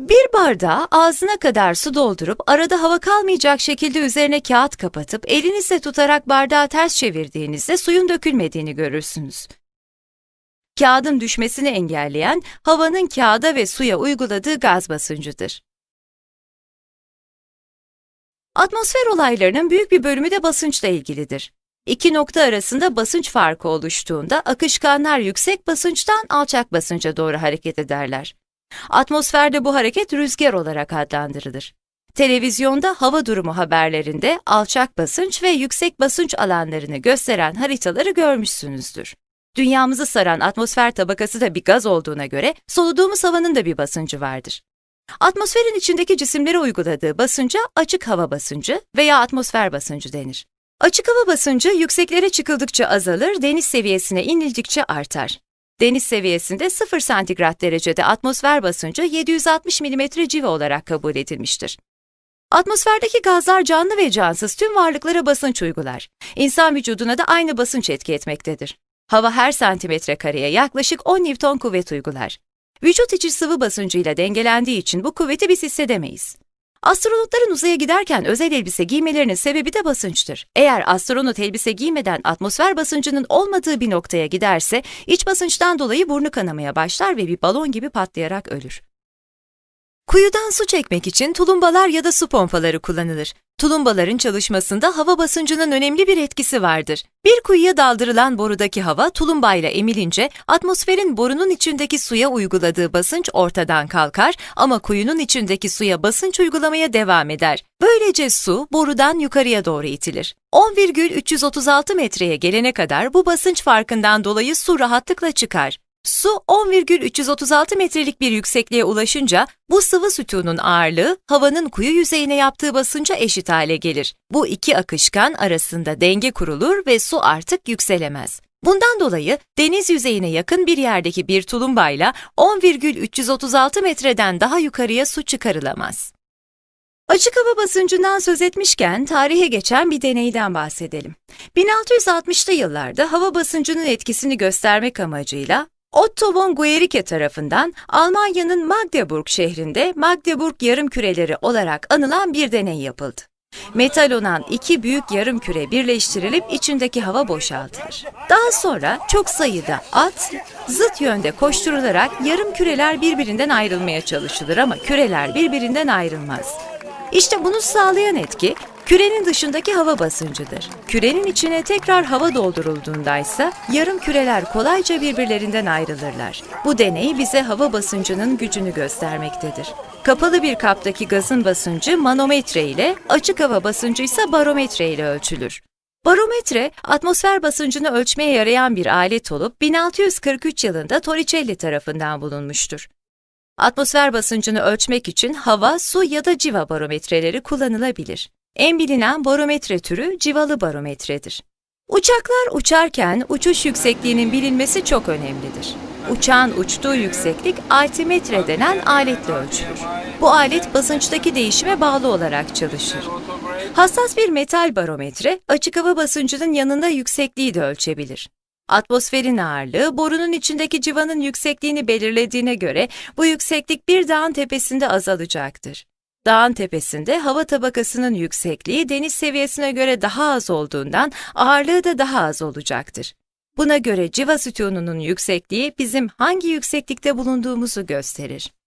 Bir bardağa ağzına kadar su doldurup arada hava kalmayacak şekilde üzerine kağıt kapatıp elinizle tutarak bardağı ters çevirdiğinizde suyun dökülmediğini görürsünüz. Kağıdın düşmesini engelleyen havanın kağıda ve suya uyguladığı gaz basıncıdır. Atmosfer olaylarının büyük bir bölümü de basınçla ilgilidir. İki nokta arasında basınç farkı oluştuğunda akışkanlar yüksek basınçtan alçak basınca doğru hareket ederler. Atmosferde bu hareket rüzgar olarak adlandırılır. Televizyonda hava durumu haberlerinde alçak basınç ve yüksek basınç alanlarını gösteren haritaları görmüşsünüzdür. Dünyamızı saran atmosfer tabakası da bir gaz olduğuna göre soluduğumuz havanın da bir basıncı vardır. Atmosferin içindeki cisimlere uyguladığı basınca açık hava basıncı veya atmosfer basıncı denir. Açık hava basıncı yükseklere çıkıldıkça azalır, deniz seviyesine inildikçe artar. Deniz seviyesinde 0 santigrat derecede atmosfer basıncı 760 mm civa olarak kabul edilmiştir. Atmosferdeki gazlar canlı ve cansız tüm varlıklara basınç uygular. İnsan vücuduna da aynı basınç etki etmektedir. Hava her santimetre kareye yaklaşık 10 Newton kuvvet uygular. Vücut içi sıvı basıncıyla dengelendiği için bu kuvveti biz hissedemeyiz. Astronotların uzaya giderken özel elbise giymelerinin sebebi de basınçtır. Eğer astronot elbise giymeden atmosfer basıncının olmadığı bir noktaya giderse, iç basınçtan dolayı burnu kanamaya başlar ve bir balon gibi patlayarak ölür. Kuyudan su çekmek için tulumbalar ya da su pompaları kullanılır. Tulumbaların çalışmasında hava basıncının önemli bir etkisi vardır. Bir kuyuya daldırılan borudaki hava tulumbayla emilince atmosferin borunun içindeki suya uyguladığı basınç ortadan kalkar ama kuyunun içindeki suya basınç uygulamaya devam eder. Böylece su borudan yukarıya doğru itilir. 10,336 metreye gelene kadar bu basınç farkından dolayı su rahatlıkla çıkar. Su 10,336 metrelik bir yüksekliğe ulaşınca bu sıvı sütunun ağırlığı havanın kuyu yüzeyine yaptığı basınca eşit hale gelir. Bu iki akışkan arasında denge kurulur ve su artık yükselemez. Bundan dolayı deniz yüzeyine yakın bir yerdeki bir tulumbayla 10,336 metreden daha yukarıya su çıkarılamaz. Açık hava basıncından söz etmişken tarihe geçen bir deneyden bahsedelim. 1660'lı yıllarda hava basıncının etkisini göstermek amacıyla Otto von Guericke tarafından Almanya'nın Magdeburg şehrinde Magdeburg yarımküreleri olarak anılan bir deney yapıldı. Metal olan iki büyük yarımküre birleştirilip içindeki hava boşaltılır. Daha sonra çok sayıda at zıt yönde koşturularak yarım küreler birbirinden ayrılmaya çalışılır ama küreler birbirinden ayrılmaz. İşte bunu sağlayan etki kürenin dışındaki hava basıncıdır. Kürenin içine tekrar hava doldurulduğunda ise yarım küreler kolayca birbirlerinden ayrılırlar. Bu deney bize hava basıncının gücünü göstermektedir. Kapalı bir kaptaki gazın basıncı manometre ile, açık hava basıncı ise barometre ile ölçülür. Barometre, atmosfer basıncını ölçmeye yarayan bir alet olup 1643 yılında Torricelli tarafından bulunmuştur. Atmosfer basıncını ölçmek için hava, su ya da civa barometreleri kullanılabilir. En bilinen barometre türü civalı barometredir. Uçaklar uçarken uçuş yüksekliğinin bilinmesi çok önemlidir. Uçağın uçtuğu yükseklik altimetre denen aletle ölçülür. Bu alet basınçtaki değişime bağlı olarak çalışır. Hassas bir metal barometre açık hava basıncının yanında yüksekliği de ölçebilir. Atmosferin ağırlığı borunun içindeki civanın yüksekliğini belirlediğine göre bu yükseklik bir dağın tepesinde azalacaktır. Dağın tepesinde hava tabakasının yüksekliği deniz seviyesine göre daha az olduğundan ağırlığı da daha az olacaktır. Buna göre civa sütununun yüksekliği bizim hangi yükseklikte bulunduğumuzu gösterir.